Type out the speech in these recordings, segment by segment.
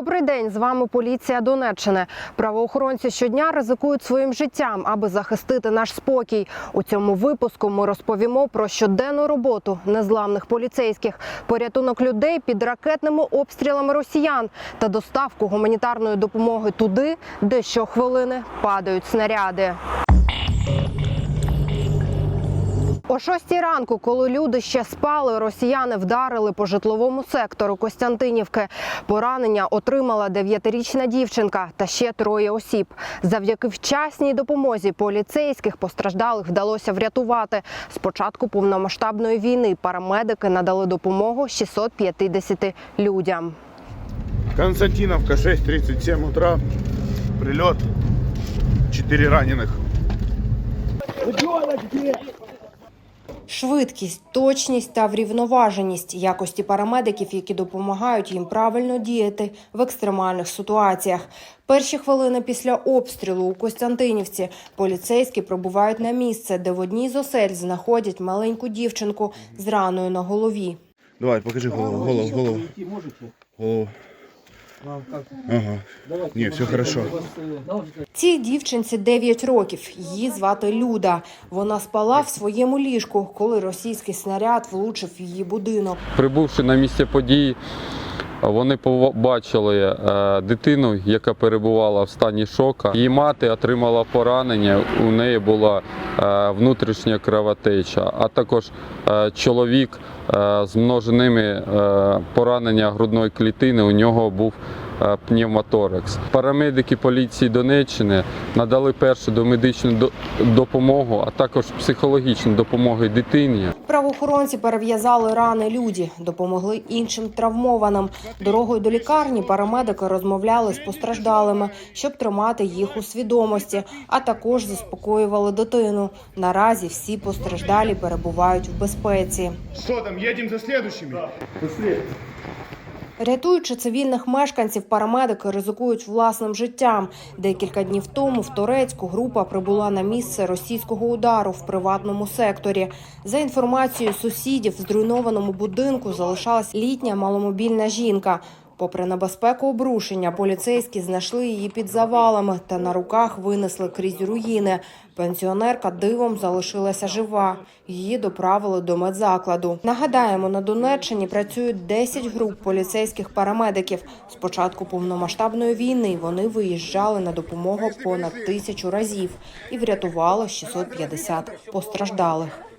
Добрий день, з вами поліція Донеччини. Правоохоронці щодня ризикують своїм життям, аби захистити наш спокій. У цьому випуску ми розповімо про щоденну роботу незламних поліцейських, порятунок людей під ракетними обстрілами росіян та доставку гуманітарної допомоги туди, де щохвилини падають снаряди. О шостій ранку, коли люди ще спали, росіяни вдарили по житловому сектору Костянтинівки. Поранення отримала дев'ятирічна дівчинка та ще троє осіб. Завдяки вчасній допомозі поліцейських постраждалих вдалося врятувати. З початку повномасштабної війни парамедики надали допомогу 650 людям. Константиновка, 6.37 утра. Прилет. Четыре раненых. Швидкість, точність та врівноваженість якості парамедиків, які допомагають їм правильно діяти в екстремальних ситуаціях. Перші хвилини після обстрілу у Костянтинівці поліцейські прибувають на місце, де в одній з осель знаходять маленьку дівчинку з раною на голові. Давай, покажи голову, голову, голову. Голову. Ага. Ні, все хорошо. Цій дівчинці 9 років. Її звати Люда. Вона спала в своєму ліжку, коли російський снаряд влучив в її будинок. Прибувши на місце події, вони побачили е, дитину, яка перебувала в стані шока. Її мати отримала поранення. У неї була е, внутрішня кровотеча, а також е, чоловік з множеними поранення грудної клітини. У нього був пневмоторакс. Парамедики поліції Донеччини надали першу домедичну до- допомогу, а також психологічну допомогу дитині. Правоохоронці перев'язали рани люді, допомогли іншим травмованим. Дорогою до лікарні парамедики розмовляли з постраждалими, щоб тримати їх у свідомості, а також заспокоювали дитину. Наразі всі постраждалі перебувають в безпеці. Что там, едем за следующими? Рятуючи цивільних мешканців, парамедики ризикують власним життям. Декілька днів тому в Торецьку група прибула на місце російського удару в приватному секторі. За інформацією сусідів, в зруйнованому будинку залишалась літня маломобільна жінка. Попри небезпеку обрушення, поліцейські знайшли її під завалами та на руках винесли крізь руїни. Пенсіонерка дивом залишилася жива. Її доправили до медзакладу. Нагадаємо, на Донеччині працюють 10 груп поліцейських парамедиків. З початку повномасштабної війни вони виїжджали на допомогу понад тисячу разів і врятували 650 постраждалих.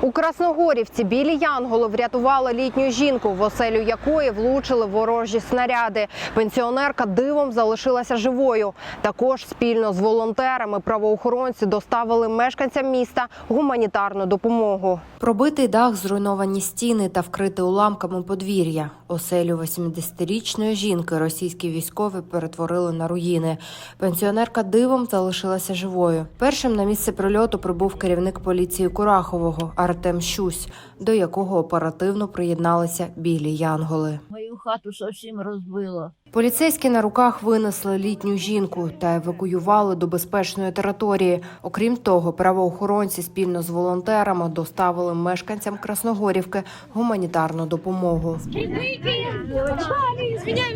У Красногорівці білі янголи врятували літню жінку, в оселю якої влучили ворожі снаряди. Пенсіонерка дивом залишилася живою. Також спільно з волонтерами правоохоронці доставили мешканцям міста гуманітарну допомогу. Пробитий дах, зруйновані стіни та вкрите уламками подвір'я. Оселю 80-річної жінки російські військові перетворили на руїни. Пенсіонерка дивом залишилася живою. Першим на місце прильоту прибув керівник поліції Курахового Артем Щусь, до якого оперативно приєдналися білі янголи. Мою хату совсем розбило. Поліцейські на руках винесли літню жінку та евакуювали до безпечної території. Окрім того, правоохоронці спільно з волонтерами доставили мешканцям Красногорівки гуманітарну допомогу.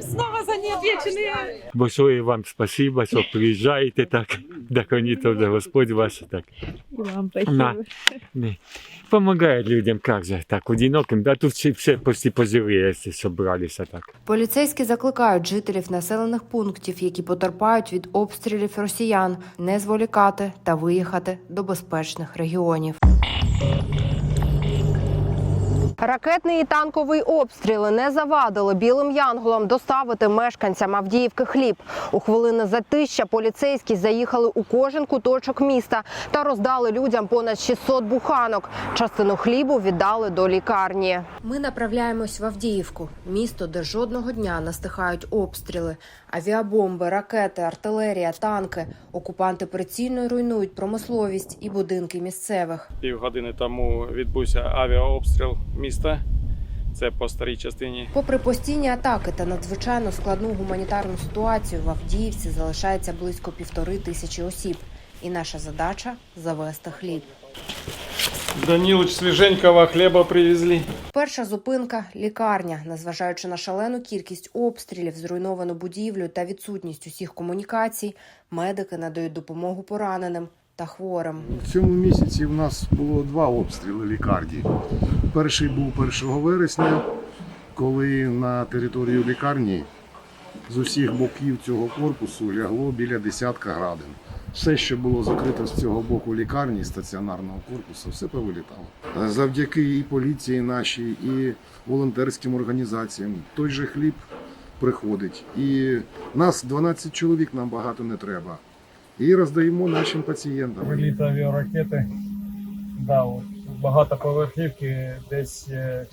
Снова за неотвеченные Большое вам спасибо, что приезжаете так. Доконито да Господь вас так. Вам На. Не. Людям, как же, так, одиноким. Да тут все почти поживые, если собрались так. Поліцейські закликають жителів населених пунктів, які потерпають від обстрілів росіян, не зволікати та виїхати до безпечних регіонів. Ракетний і танковий обстріли не завадили білим янголам доставити мешканцям Авдіївки хліб. У хвилини затища поліцейські заїхали у кожен куточок міста та роздали людям понад 600 буханок. Частину хлібу віддали до лікарні. Ми направляємось в Авдіївку, місто, де жодного дня не стихають обстріли. Авіабомби, ракети, артилерія, танки. Окупанти прицільно руйнують промисловість і будинки місцевих. Півгодини тому відбувся авіаобстріл міста. Це по старій частині. Попри постійні атаки та надзвичайно складну гуманітарну ситуацію, в Авдіївці залишається близько півтори тисячі осіб. І наша задача завести хліб. Данілич свіженького хліба привезли. Перша зупинка лікарня. Незважаючи на шалену кількість обстрілів, зруйновану будівлю та відсутність усіх комунікацій, медики надають допомогу пораненим та хворим. В цьому місяці в нас було два обстріли лікарні. Перший був 1 вересня, коли на територію лікарні з усіх боків цього корпусу лягло біля десятка градин. Все, що було закрито з цього боку лікарні, стаціонарного корпусу, все повилітало. Завдяки і поліції нашій, і волонтерським організаціям той же хліб приходить. І нас 12 чоловік, нам багато не треба. І роздаємо нашим пацієнтам. Приліт авіаракети. Да, от, багатоповерхівки, десь е,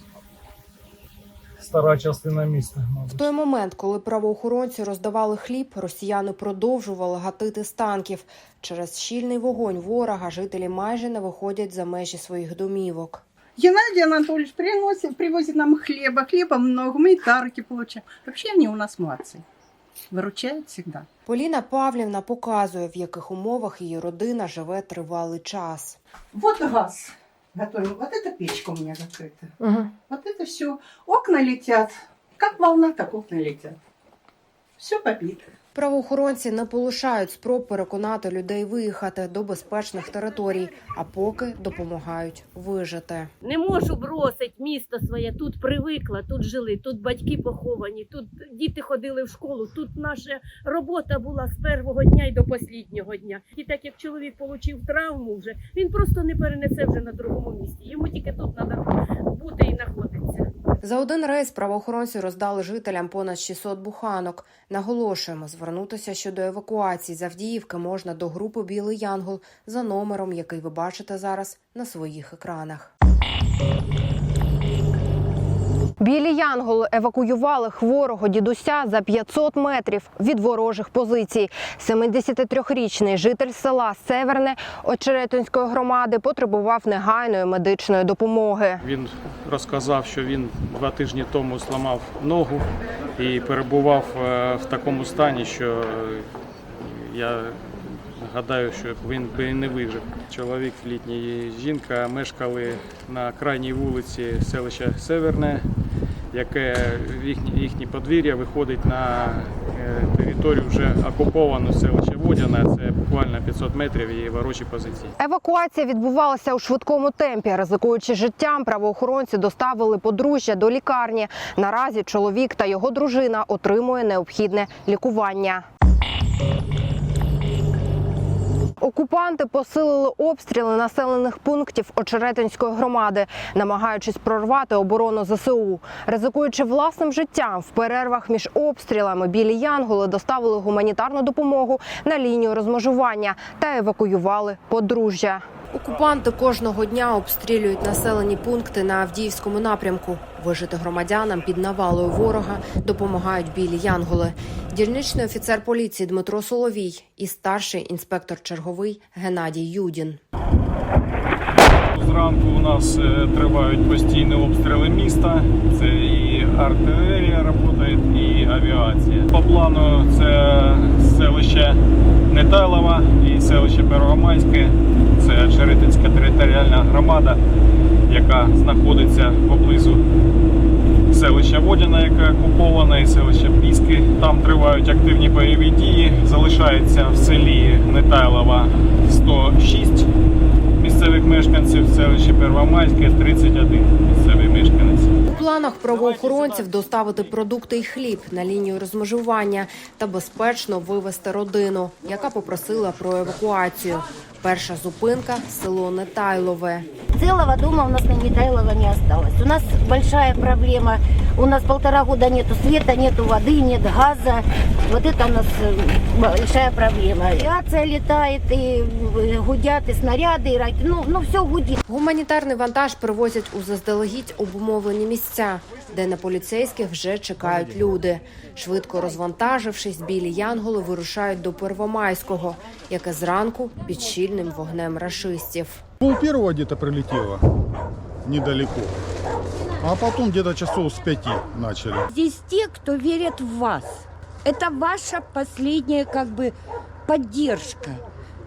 стара частина міста. В Мабуть. той момент, коли правоохоронці роздавали хліб, росіяни продовжували гатити з танків. Через щільний вогонь ворога жителі майже не виходять за межі своїх домівок. Геннадий Анатольевич приносит, привозит нам хлеба. Хлеба много, мы и тарки получаем. Вообще они у нас молодцы. Выручают всегда. Поліна Павлівна показує, в яких умовах її родина живе тривалий час. Вот газ готовим. Вот эта печка у меня закрыта. Вот это все. Окна летят. Как волна, так окна летят. Все побито. Правоохоронці не полишають спроб переконати людей виїхати до безпечних територій, а поки допомагають вижити. Не можу бросити місто своє. Тут привикла, тут жили, тут батьки поховані, тут діти ходили в школу. Тут наша робота була з першого дня і до останнього дня. І так як чоловік отримав травму, вже він просто не перенесе вже на другому місці. Йому тільки тут треба бути і знаходитися. За один рейс правоохоронці роздали жителям понад 600 буханок. Наголошуємо, звернутися щодо евакуації з Авдіївки можна до групи Білий Янгол за номером, який ви бачите зараз на своїх екранах. Білі Янголи евакуювали хворого дідуся за 500 метрів від ворожих позицій. 73-річний житель села Северне Очеретинської громади потребував негайної медичної допомоги. Він розказав, що він два тижні тому зламав ногу і перебував е, в такому стані, що е, я гадаю, що він би не вижив. Чоловік, літній жінка мешкали на крайній вулиці селища Северне, яке їхнє, їхнє подвір'я виходить на е, територію вже окуповану селища Водяна. Це буквально 500 метрів і ворочі позиції. Евакуація відбувалася у швидкому темпі. Ризикуючи життям, правоохоронці доставили подружжя до лікарні. Наразі чоловік та його дружина отримує необхідне лікування. Окупанти посилили обстріли населених пунктів Очеретинської громади, намагаючись прорвати оборону ЗСУ. Ризикуючи власним життям, в перервах між обстрілами білі янголи доставили гуманітарну допомогу на лінію розмежування та евакуювали подружжя. Окупанти кожного дня обстрілюють населені пункти на Авдіївському напрямку. Вижити громадянам під навалою ворога допомагають білі янголи. Дільничний офіцер поліції Дмитро Соловій і старший інспектор черговий Геннадій Юдін. Зранку у нас е, тривають постійні обстріли міста. Це і артилерія працює, і авіація. По плану це селище Нетайлова і селище Первомайське. Це Черетинська територіальна громада, яка знаходиться поблизу селища Водяна, яке окуповане, і селище Піски. Там тривають активні бойові дії. Залишається в селі Нетайлова 106 місцевих мешканців, селище Первомайське 31 місцевий мешканець. У планах правоохоронців доставити продукти і хліб на лінію розмежування та безпечно вивезти родину, яка попросила про евакуацію. Перша зупинка село Нетайлове. Целого дома у нас на Нетайлова не осталось. У нас большая проблема. У нас полтора года нету света, нету воды, нет газа. Вот это у нас э, большая проблема. Авиация летает, и э, гудят, и снаряды, и ракеты. Ну, ну все гудит. Гуманітарний вантаж привозять у заздалегідь обумовлені місця, де на поліцейських вже чекають люди. Швидко розвантажившись, білі янголи вирушають до Первомайського, яке зранку під щільним вогнем рашистів. Пол первого где-то прилетело недалеко. А потом где-то часов с пяти начали. Здесь те, кто верит в вас. Это ваша последняя как бы поддержка.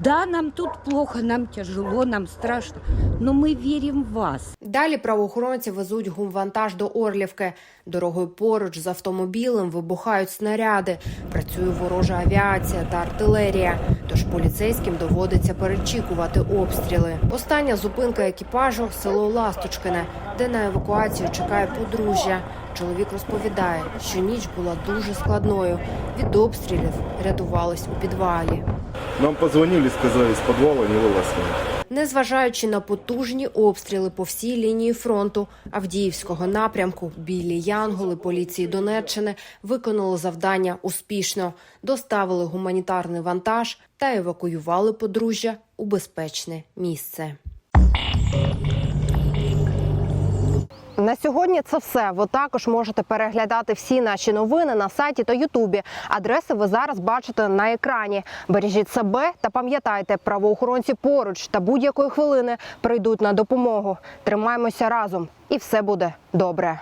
Да, нам тут плохо, нам тяжело, нам страшно, но мы верим в вас. Далі правоохоронці везуть гумвантаж до Орлівки. Дорогою поруч з автомобілем вибухають снаряди. Працює ворожа авіація та артилерія. Тож поліцейським доводиться перечікувати обстріли. Остання зупинка екіпажу село Ласточкине, де на евакуацію чекає подружжя. Чоловік розповідає, що ніч була дуже складною. Від обстрілів рятувались у підвалі. Нам позвонили, сказали, з підвалу не вилазимо. Незважаючи на потужні обстріли по всій лінії фронту Авдіївського напрямку, білі янголи поліції Донеччини виконали завдання успішно, доставили гуманітарний вантаж та евакуювали подружжя у безпечне місце. На сьогодні це все. Ви також можете переглядати всі наші новини на сайті та Ютубі. Адреси ви зараз бачите на екрані. Бережіть себе та пам'ятайте, правоохоронці поруч та будь-якої хвилини прийдуть на допомогу. Тримаємося разом, і все буде добре.